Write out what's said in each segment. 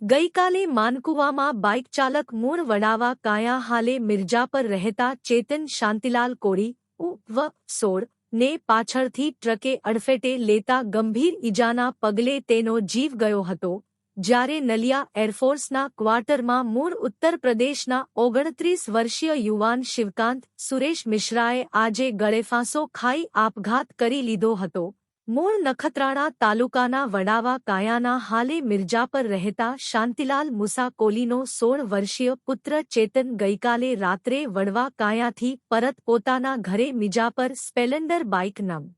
ગઈકાલે માનકુવામાં બાઇક ચાલક મૂળ વડાવા કાયા હાલે મિર્જા પર રહેતા ચેતન શાંતિલાલ કોરી ઉ સોળ, ને પાછળથી ટ્રકે અડફેટે લેતા ગંભીર ઈજાના પગલે તેનો જીવ ગયો હતો, જ્યારે નલિયા એરફોર્સના ક્વાર્ટરમાં મૂળ ઉત્તર પ્રદેશના ઓગણત્રીસ વર્ષીય યુવાન શિવકાંત સુરેશ મિશ્રાએ આજે ગળેફાંસો ખાઈ આપઘાત કરી લીધો હતો. મૂળ નખત્રાણા તાલુકાના વડાવા કાયાના હાલે મિર્જા પર રહેતા શાંતિલાલ મુસાકોલીનો સોળ વર્ષીય પુત્ર ચેતન ગઈકાલે રાત્રે વડવા કાયાથી પરત પોતાના ઘરે મિજા પર સ્પેલેન્ડર બાઇક નમ.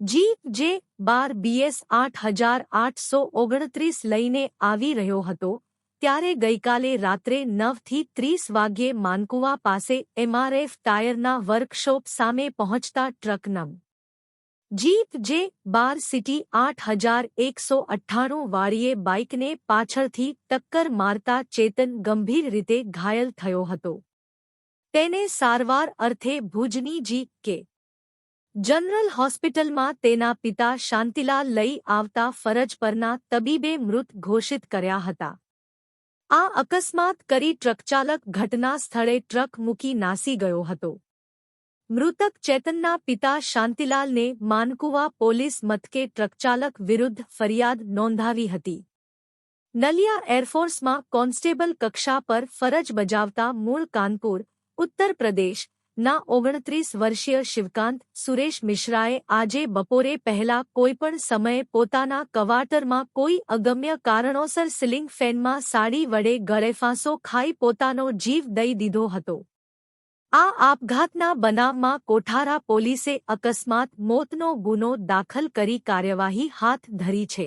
જી, જે બાર બીએસ આઠ હજાર આઠસો ઓગણત્રીસ લઈને આવી રહ્યો હતો, ત્યારે ગઈકાલે રાત્રે નવથી ત્રીસ વાગ્યે માનકુવા પાસે એમઆરએફ ટાયરના વર્કશોપ સામે પહોંચતા ટ્રક નમ. જીપ જે બાર સિટી આઠ હજાર એકસો અઠ્ઠાણું વાળીએ બાઇકને પાછળથી ટક્કર મારતા ચેતન ગંભીર રીતે ઘાયલ થયો હતો. તેને સારવાર અર્થે ભુજની જી કે જનરલ હોસ્પિટલમાં તેના પિતા શાંતિલાલ લઈ આવતા ફરજ પરના તબીબે મૃત ઘોષિત કર્યા હતા. આ અકસ્માત કરી ટ્રકચાલક ઘટના સ્થળે ટ્રક મૂકી નાસી ગયો હતો. મૃતક ચેતનના પિતા શાંતિલાલને માનકુવા પોલીસ મથકે ટ્રકચાલક વિરુદ્ધ ફરિયાદ નોંધાવી હતી. નલિયા એરફોર્સમાં કોન્સ્ટેબલ કક્ષા પર ફરજ બજાવતા મૂળ કાનપુર, ઉત્તર પ્રદેશ, ના ઓગણત્રીસ વર્ષીય શિવકાંત સુરેશ મિશ્રાએ આજે બપોરે પહેલા કોઈપણ સમયે પોતાના કવાટરમાં કોઈ અગમ્ય કારણોસર સિલિંગ ફેનમાં સાડી વડે ગળેફાંસો ખાઈ પોતાનો જીવ દઈ દીધો હતો. આ આપઘાતના બનાવમાં કોઠારા પોલીસે અકસ્માત મોતનો ગુનો દાખલ કરી કાર્યવાહી હાથ ધરી છે.